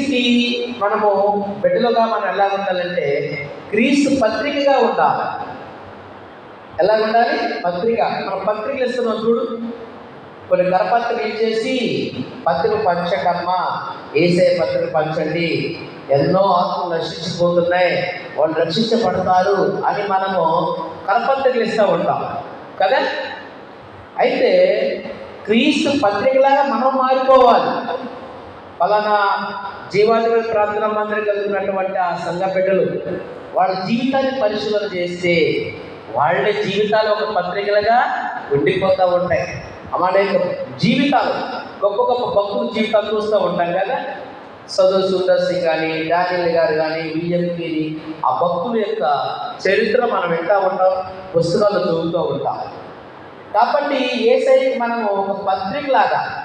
క్రీస్తుకి మనము బిడ్డలుగా మనం ఎలా ఉండాలంటే క్రీస్తు పత్రికగా ఉండాలి. ఎలా ఉండాలి? పత్రిక. మనం పత్రికలు ఇస్తున్నాం చూడు. కొన్ని కరపత్రికలు ఇచ్చేసి పత్రిక పంచకమ్మ ఏసే పత్రిక పంచండి. ఎన్నో ఆత్మలు రక్షించిపోతున్నాయి. వాళ్ళు రక్షించబడతారు అని మనము కరపత్రికలు ఇస్తూ ఉంటాం. కదా? అయితే క్రీస్తు పత్రికలాగా మనం మారిపోవాలి. ఫలానా జీవాధిపతి ప్రార్థన మందిరం కలిగినటువంటి ఆ సంఘ బిడ్డలు వాళ్ళ జీవితాన్ని పరిశీలన చేస్తే వాళ్ళ జీవితాలు ఒక పత్రికలుగా ఉండిపోతూ ఉంటాయి. అనేక జీవితాలు గొప్ప గొప్ప భక్తుల జీవితాలు చూస్తూ ఉంటాం కదా. సదరు సుందర్ సింగ్ కానీ డానియల్ గారు కానీ విలియం గిరి ఆ భక్తుల యొక్క చరిత్ర మనం వింటూ ఉంటాం పుస్తకాలు చదువుతూ ఉంటాం. కాబట్టి ఏసైకి మనము ఒక పత్రికలాగా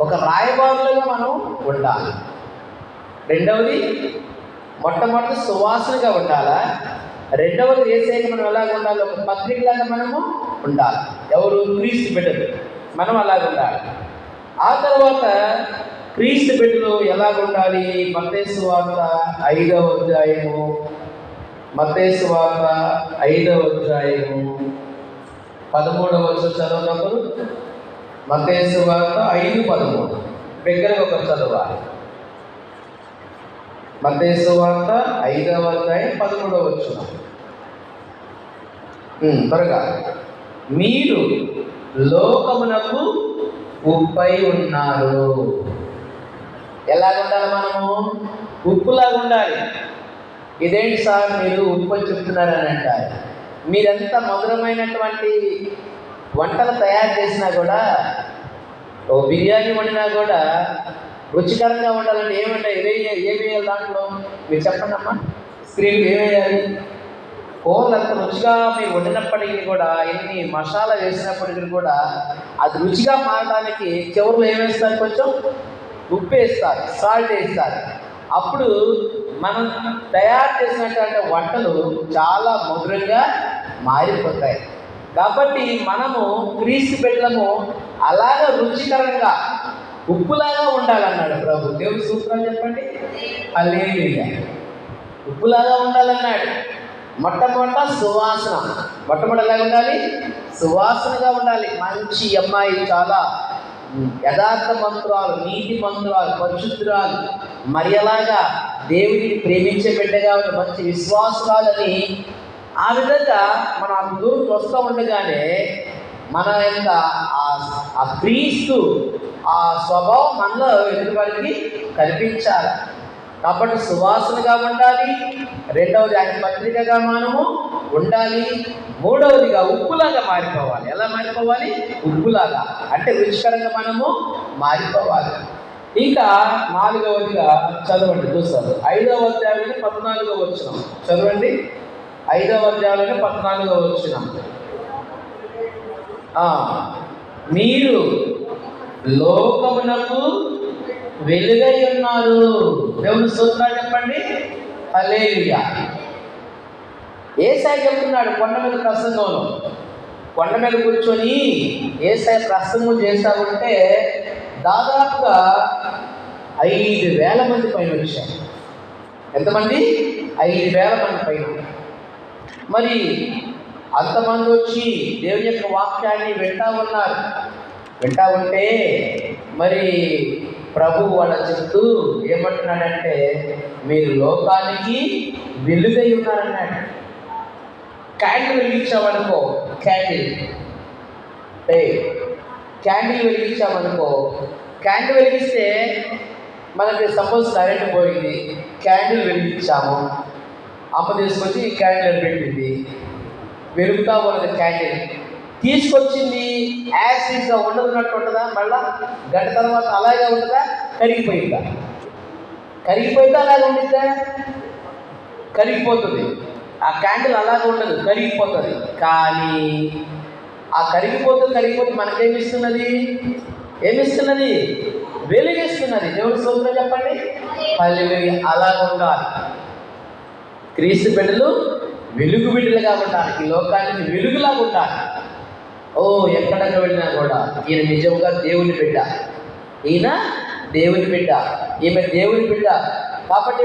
ఒక రాయబారులుగా మనం ఉండాలి. రెండవది మొట్టమొదటి సువాసనగా ఉండాలా? రెండవది ఏసైకి మనం ఎలాగ ఉండాలి? ఒక పత్రికలాగా మనము ఉండాలి. ఎవరు? క్రీస్తు బిడ్డలు. మనం అలాగ ఉండాలి. ఆ తర్వాత క్రీస్తు బిడ్డలు ఎలాగ ఉండాలి? మతేసు వార్త ఐదవ అధ్యాయము. మతేసు వార్త ఐదవ అధ్యాయము. పదమూడవ వచ్చి మతేసు వార్త ఐదు పదమూడు. దగ్గరకు ఒక చదవాలి. మతేసు వార్త ఐదవ అధ్యాయం పదమూడవ వచ్చిన త్వరగా. మీరు లోకమునకు ఉప్పై ఉన్నారు. ఎలా ఉండాలి మనము? ఉప్పులాగా ఉండాలి. ఇదేంటి సార్ మీరు ఉప్పు అని చెప్తున్నారని అంటారు. మీరెంత మధురమైనటువంటి వంటలు తయారు చేసినా కూడా ఓ బిర్యానీ వండినా కూడా రుచికరంగా ఉండాలంటే ఏమంటే ఏ ఏం దాంట్లో? మీరు చెప్పండి అమ్మా. స్క్రీన్కి ఏం కూరలు అంత రుచిగా మీరు వండినప్పటికీ కూడా ఎన్ని మసాలా వేసినప్పటికీ కూడా అది రుచిగా మారడానికి చివరిలో ఏమేస్తారు వేస్తారు కొంచెం? ఉప్పు వేస్తారు సాల్ట్ వేస్తారు. అప్పుడు మనం తయారు చేసినటువంటి వంటలు చాలా మధురంగా మారిపోతాయి. కాబట్టి మనము క్రీస్తు బిడ్డలము అలాగ రుచికరంగా ఉప్పులాగా ఉండాలన్నాడు ప్రభు. దేవుడి సూత్రాలు చెప్పండి? అల్లేలుయ్య ఉప్పులాగా ఉండాలన్నాడు. మొట్టమొదట సువాసన. మొట్టమొదటి ఉండాలి? సువాసనగా ఉండాలి. మంచి అమ్మాయి చాలా యథార్థ మంత్రాలు నీతి మంత్రాలు పరిశుద్ధురాలు. మరి అలాగా దేవుడిని ప్రేమించే బిడ్డగా ఉన్న మంచి విశ్వాసురాలని ఆ విధంగా మనం అంత దూరం వస్తూ ఉండగానే మన యొక్క ఆ- ఆ క్రీస్తు ఆ స్వభావం మనలో ఎదుటివారికి కనిపించాలి. కాబట్టి సువాసనగా ఉండాలి రెండవది ఆయన పత్రికగా మనము ఉండాలి మూడవదిగా ఉప్పులాగా మారిపోవాలి. ఎలా మారిపోవాలి? ఉప్పులాగా. అంటే రుచికరంగా మనము మారిపోవాలి. ఇంకా నాలుగవదిగా చదవండి చూస్తారు ఐదవ అధ్యాయంలో పద్నాలుగో వచ్చిన చదవండి. ఐదవ అధ్యాయంలో పద్నాలుగో వచ్చిన మీరు లోకమునకు వెలుగై ఉన్నారు. దేవుని సూత్రాలు చెప్పండి. హల్లెలూయా. ఏసాయి చెప్తున్నాడు కొండ మీద ప్రసంగంలో. కొండ మీద కూర్చొని ఏసాయి ప్రసంగం చేస్తా దాదాపుగా ఐదు వేల మంది పైన వచ్చారు. ఎంతమంది? ఐదు వేల మంది పైన. మరి అంతమంది వచ్చి దేవుని యొక్క వాక్యాన్ని వింటా ఉన్నారు. వింటా ఉంటే మరి ప్రభు వాళ్ళ చెప్తూ ఏమంటున్నాడంటే మీరు లోకానికి వెలుగై ఉన్నారన్నాడు. క్యాండిల్ వెలిగించామనుకో క్యాండిల్. ఏ క్యాండిల్ వెలిగించామనుకో క్యాండిల్ వెలిగిస్తే మనకి సపోజ్ కరెంట్ పోయింది. క్యాండిల్ వెలిగించాము. అమ్మ తీసుకొచ్చి ఈ క్యాండిల్ పెట్టింది. వెలుగుతా ఉన్నది క్యాండిల్ తీసుకొచ్చింది యాసిడ్గా ఉండదున్నట్టు ఉంటుందా? మళ్ళా గంట తర్వాత అలాగే ఉంటుందా? కరిగిపోయిందా? కరిగిపోయిందా? అలాగే ఉండిద్దా? కరిగిపోతుంది. ఆ క్యాండిల్ అలాగే ఉండదు కరిగిపోతుంది. కానీ ఆ కరిగిపోతూ కరిగిపోతూ మనకేమిస్తున్నది ఏమిస్తున్నది వెలిగిస్తున్నది. దేవుడు సూత్రం చెప్పండి. పల్లె అలాగ ఉండాలి క్రీస్తు బిడ్డలు వెలుగు బిడ్డలుగా ఉండాలి. లోకానికి వెలుగులా ఉండాలి. ఓ ఎక్కడక్క వెళ్ళినా కూడా ఈయన నిజంగా దేవుని బిడ్డ. ఈయన దేవుని బిడ్డ. ఈమె దేవుని బిడ్డ. కాబట్టి